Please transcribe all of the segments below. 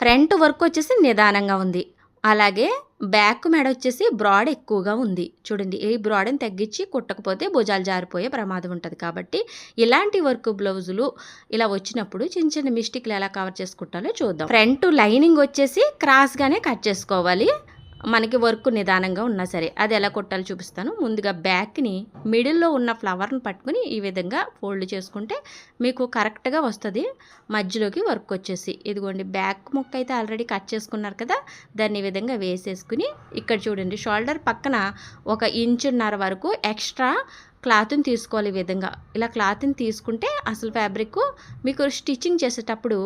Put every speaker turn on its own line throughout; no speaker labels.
Front work వచ్చేసి నిదానంగా ఉంది. అలాగే బ్యాక్ మెడ వచ్చేసి బ్రాడ్ ఎక్కువగా ఉంది. చూడండి ఈ బ్రాడ్ని తగ్గించి కుట్టకపోతే భుజాలు జారిపోయే ప్రమాదం ఉంటుంది కాబట్టి ఇలాంటి వర్క్ బ్లౌజులు ఇలా వచ్చినప్పుడు చిన్న చిన్న మిస్టేక్లు ఎలా కవర్ చేసుకుంటాలో చూద్దాం. ఫ్రంట్ లైనింగ్ వచ్చేసి క్రాస్గానే కట్ చేసుకోవాలి. మనకి వర్క్ నిదానంగా ఉన్నా సరే అది ఎలా కొట్టాలో చూపిస్తాను. ముందుగా బ్యాక్ని మిడిల్లో ఉన్న ఫ్లవర్ని పట్టుకుని ఈ విధంగా ఫోల్డ్ చేసుకుంటే మీకు కరెక్ట్గా వస్తుంది. మధ్యలోకి వర్క్ వచ్చేసి ఇదిగోండి బ్యాక్ ముక్క అయితే ఆల్రెడీ కట్ చేసుకున్నారు కదా దాన్ని ఈ విధంగా వేసేసుకుని ఇక్కడ చూడండి షోల్డర్ పక్కన ఒక ఇంచున్నర వరకు ఎక్స్ట్రా క్లాత్ని తీసుకోవాలి ఈ విధంగా. ఇలా క్లాత్ని తీసుకుంటే అసలు ఫ్యాబ్రిక్ మీకు స్టిచ్చింగ్ చేసేటప్పుడు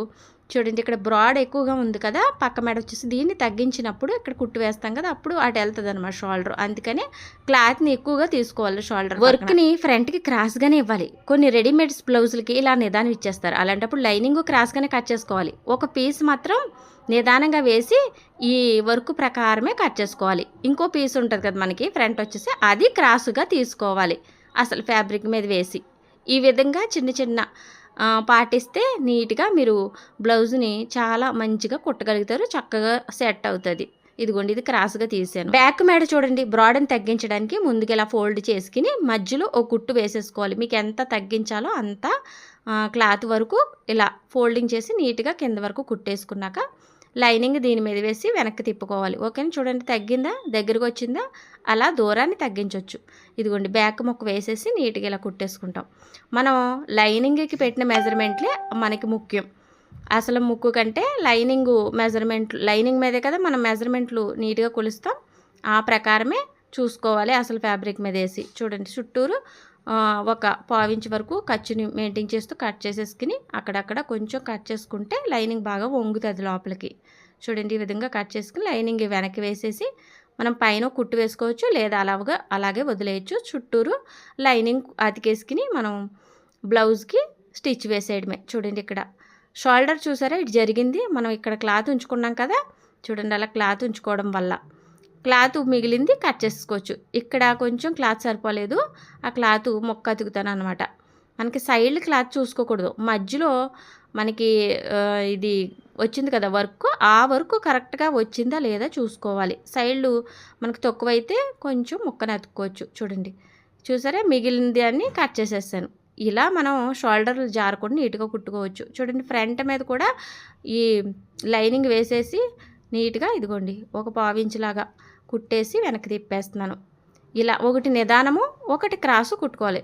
చూడండి ఇక్కడ బ్రాడ్ ఎక్కువగా ఉంది కదా పక్క మెడ వచ్చేసి దీన్ని తగ్గించినప్పుడు ఇక్కడ కుట్టు వేస్తాం కదా అప్పుడు అటు వెళ్తుంది అనమాట షోల్డర్. అందుకని క్లాత్ని ఎక్కువగా తీసుకోవాలి షోల్డర్ వర్క్ని ఫ్రంట్కి క్రాస్గానే ఇవ్వాలి. కొన్ని రెడీమేడ్స్ బ్లౌజులకి ఇలా నిదానం ఇచ్చేస్తారు. అలాంటప్పుడు లైనింగ్ క్రాస్గానే కట్ చేసుకోవాలి. ఒక పీస్ మాత్రం నిదానంగా వేసి ఈ వర్క్ ప్రకారమే కట్ చేసుకోవాలి. ఇంకో పీస్ ఉంటుంది కదా మనకి ఫ్రంట్ వచ్చేసి అది క్రాస్గా తీసుకోవాలి అసలు ఫ్యాబ్రిక్ మీద వేసి. ఈ విధంగా చిన్న చిన్న పాటిస్తే నీట్గా మీరు బ్లౌజ్ని చాలా మంచిగా కుట్టగలుగుతారు చక్కగా సెట్ అవుతుంది. ఇదిగోండి ఇది క్రాస్గా తీసాను. బ్యాక్ మేడ చూడండి బ్రాడ్ని తగ్గించడానికి ముందుకు ఇలా ఫోల్డ్ చేసుకుని మధ్యలో ఒక కుట్టు వేసేసుకోవాలి. మీకు ఎంత తగ్గించాలో అంత క్లాత్ వరకు ఇలా ఫోల్డింగ్ చేసి నీట్గా కింద వరకు కుట్టేసుకున్నాక లైనింగ్ దీని మీద వేసి వెనక్కి తిప్పుకోవాలి. ఓకేనా? చూడండి తగ్గిందా? దగ్గరకు వచ్చిందా? అలా దూరాన్ని తగ్గించవచ్చు ఇదిగోండి బ్యాక్ ముక్క వేసేసి నీట్గా ఇలా కుట్టేసుకుంటాం. మనం లైనింగ్కి పెట్టిన మెజర్మెంట్లే మనకి ముఖ్యం. అసలు ముక్కు కంటే లైనింగ్ మెజర్మెంట్ లైనింగ్ మీదే కదా మనం మెజర్మెంట్లు నీట్గా కొలుస్తాం. ఆ ప్రకారమే చూసుకోవాలి అసలు ఫ్యాబ్రిక్ మీద వేసి. చూడండి చుట్టూరు ఒక పావించి వరకు ఖర్చుని మెయింటైన్ చేస్తూ కట్ చేసేసుకుని అక్కడక్కడ కొంచెం కట్ చేసుకుంటే లైనింగ్ బాగా వంగుతుంది లోపలికి. చూడండి ఈ విధంగా కట్ చేసుకుని లైనింగ్ వెనక్కి వేసేసి మనం పైన కుట్టు వేసుకోవచ్చు లేదా అలాగా అలాగే వదిలేయచ్చు. చుట్టూరు లైనింగ్ అతికేసుకుని మనం బ్లౌజ్కి స్టిచ్ వేసేయడమే. చూడండి ఇక్కడ షోల్డర్ చూసారా? ఇటు జరిగింది. మనం ఇక్కడ క్లాత్ ఉంచుకున్నాం కదా? చూడండి అలా క్లాత్ ఉంచుకోవడం వల్ల. క్లాత్ మిగిలింది కట్ చేసుకోవచ్చు. ఇక్కడ కొంచెం క్లాత్ సరిపోలేదు. ఆ క్లాత్ మొక్క అతుకుతాను అనమాట మనకి సైడ్ క్లాత్ చూసుకోకూడదు. మధ్యలో మనకి ఇది వచ్చింది కదా వర్క్ ఆ వర్క్ కరెక్ట్గా వచ్చిందా లేదా చూసుకోవాలి. సైడ్లు మనకు తక్కువైతే కొంచెం ముక్కను అతుక్కోవచ్చు. చూడండి. చూసారా? మిగిలింది అని కట్ చేసేసాను. ఇలా మనం షోల్డర్లు జారకుండా నీట్గా కుట్టుకోవచ్చు. చూడండి ఫ్రంట్ మీద కూడా ఈ లైనింగ్ వేసేసి నీట్గా ఇదిగోండి ఒక పావించులాగా కుట్టేసి వెనక్కి తిప్పేస్తున్నాను. ఇలా ఒకటి నిదానము ఒకటి క్రాసు కుట్టుకోవాలి.